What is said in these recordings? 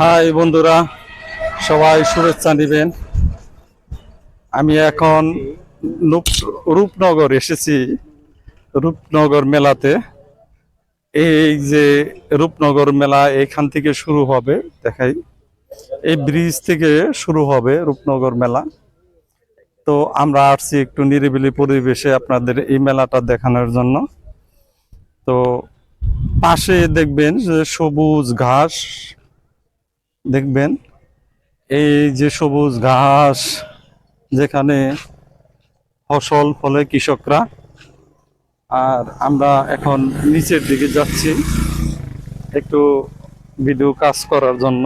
High বন্ধুরা, সবাই শুভেচ্ছা নেবেন। আমি এখন রূপনগর এসেছি, রূপনগর মেলাতে। এই যে রূপনগর মেলা এখান থেকে শুরু হবে, দেখাই। এই ব্রিজ থেকে শুরু হবে রূপনগর মেলা। তো আমরা আসছি একটু নিরিবিলি পরিবেশে আপনাদের এই মেলাটা দেখানোর জন্য। তো পাশে দেখবেন যে সবুজ ঘাস দেখবেন, এই যে সবুজ ঘাস, যেখানে ফসল ফলে কৃষকরা। আর আমরা এখন নিচের দিকে যাচ্ছি, একটু ভিডিও কাজ করার জন্য।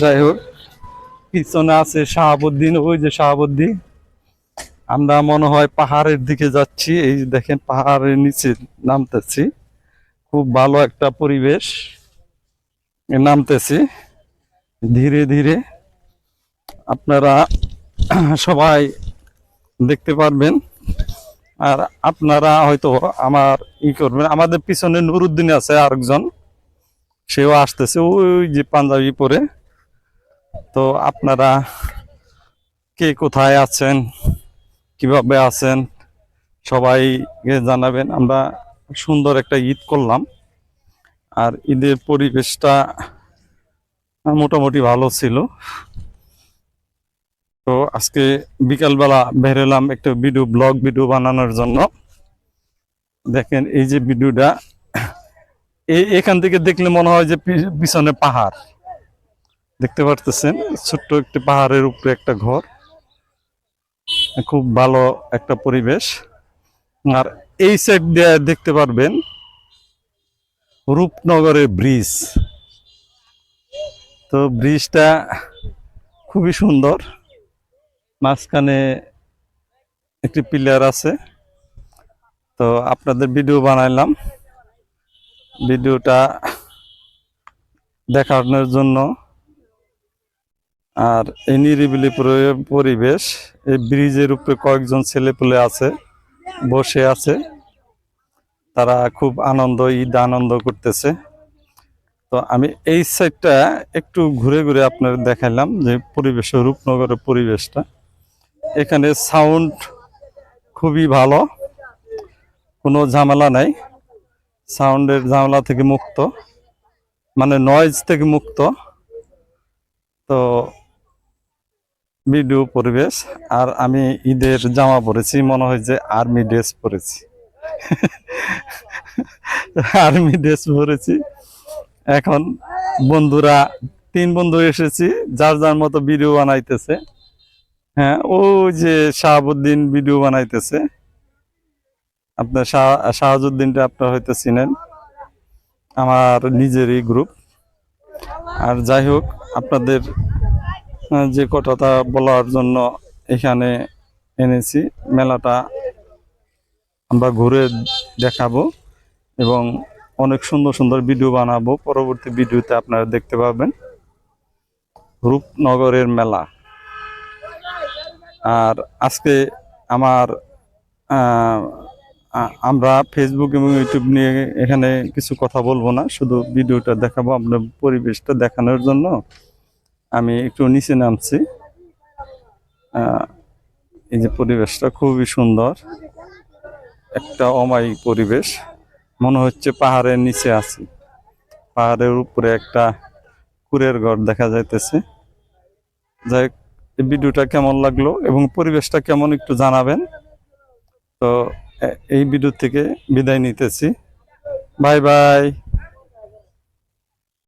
যাই হোক, পিছনে আছে শাহাবুদ্দিন, ওই যে শাহাবুদ্দিন। আমরা মনে হয় পাহাড়ের দিকে যাচ্ছি, এই দেখেন পাহাড়ের নিচে নামতেছি। খুব ভালো একটা পরিবেশ। নামতেছি। ধীরে ধীরে আপনারা সবাই দেখতে পারবেন। আর আপনারা হয়তো আমার ই করবেন। আমাদের পিছনে নুরুদ্দিন আছে আরেকজন। সেও আসতেছে ওই যে পাঞ্জাবি পরে। তো আপনারা কে কোথায় আছেন, কীভাবে আছেন, সবাইকে জানাবেন। আমরা সুন্দর একটা ঈদ করলাম। আর ঈদের পরিবেশটা মোটামুটি ভালো ছিল। তো আজকে বিকালবেলা বেরোলাম একটা ভিডিও, ব্লগ ভিডিও বানানোর জন্য। দেখেন এই যে ভিডিওটা, এই এখান থেকে দেখলে মনে হয় যে পিছনে পাহাড়। দেখতে পারতেছেন? ছোট্ট একটি পাহাড়ের উপরে একটা ঘর। খুব ভালো একটা পরিবেশ। আর এই সাইড দিয়ে দেখতে পারবেন রূপনগরের ব্রিজ। তো ব্রিজটা খুবই সুন্দর। মাঝখানে একটি পিলার আছে। তো আপনাদের ভিডিও বানাইলাম। ভিডিওটা দেখানোর জন্য। আর এই নিরিবিলি পরিবেশ, এই ব্রিজের উপরে কয়েকজন ছেলেপুলে আছে, বসে আছে। তারা খুব আনন্দ, ঈদ আনন্দ করতেছে। তো আমি এই সাইডটা একটু ঘুরে ঘুরে আপনার দেখাইলাম যে পরিবেশ, রূপনগরের পরিবেশটা। এখানে সাউন্ড খুবই ভালো, কোনো ঝামেলা নাই। সাউন্ডের ঝামেলা থেকে মুক্ত মানে নয়েজ থেকে মুক্ত। তো ভিডিও পরিবেশ, আর আমি ঈদের জামা পরেছি, মনে হয় যে আর্মি ড্রেস পরেছি। আর্মি ড্রেস পরেছি। এখন বন্ধুরা, তিন বন্ধু এসেছি, যার যার মতো ভিডিও বানাইতেছে। হ্যাঁ ও যে শাহাবুদ্দিন ভিডিও বানাইতেছে। আপনার শাহ, শাহাজুদ্দিনটা আপনার হয়তো চিনেন। আমার নিজেরই গ্রুপ আর যাই হোক, আপনাদের যে কথাটা বলার জন্য এখানে এনেছি, মেলাটা আমরা ঘুরে দেখাবো। এবং অনেক সুন্দর সুন্দর ভিডিও বানাবো। পরবর্তী ভিডিওতে আপনারা দেখতে পাবেন রূপনগরের মেলা। আর আজকে আমার আমরা ফেসবুক এবং ইউটিউব নিয়ে এখানে কিছু কথা বলব না। শুধু ভিডিওটা দেখাবো আপনার পরিবেশটা দেখানোর জন্য। আমি একটু নিচে নামছি। এই যে পরিবেশটা খুবই সুন্দর। একটা অমায়িক পরিবেশ। মনে হচ্ছে পাহাড়ের নিচে আছি। পাহাড়ের উপরে একটা কুরের ঘর দেখা যাইতেছে। যাই ভিডিওটা কেমন লাগল এবং পরিবেশটা কেমন একটু জানাবেন। তো এই ভিডিও থেকে বিদায় নিতেছি। Bye bye.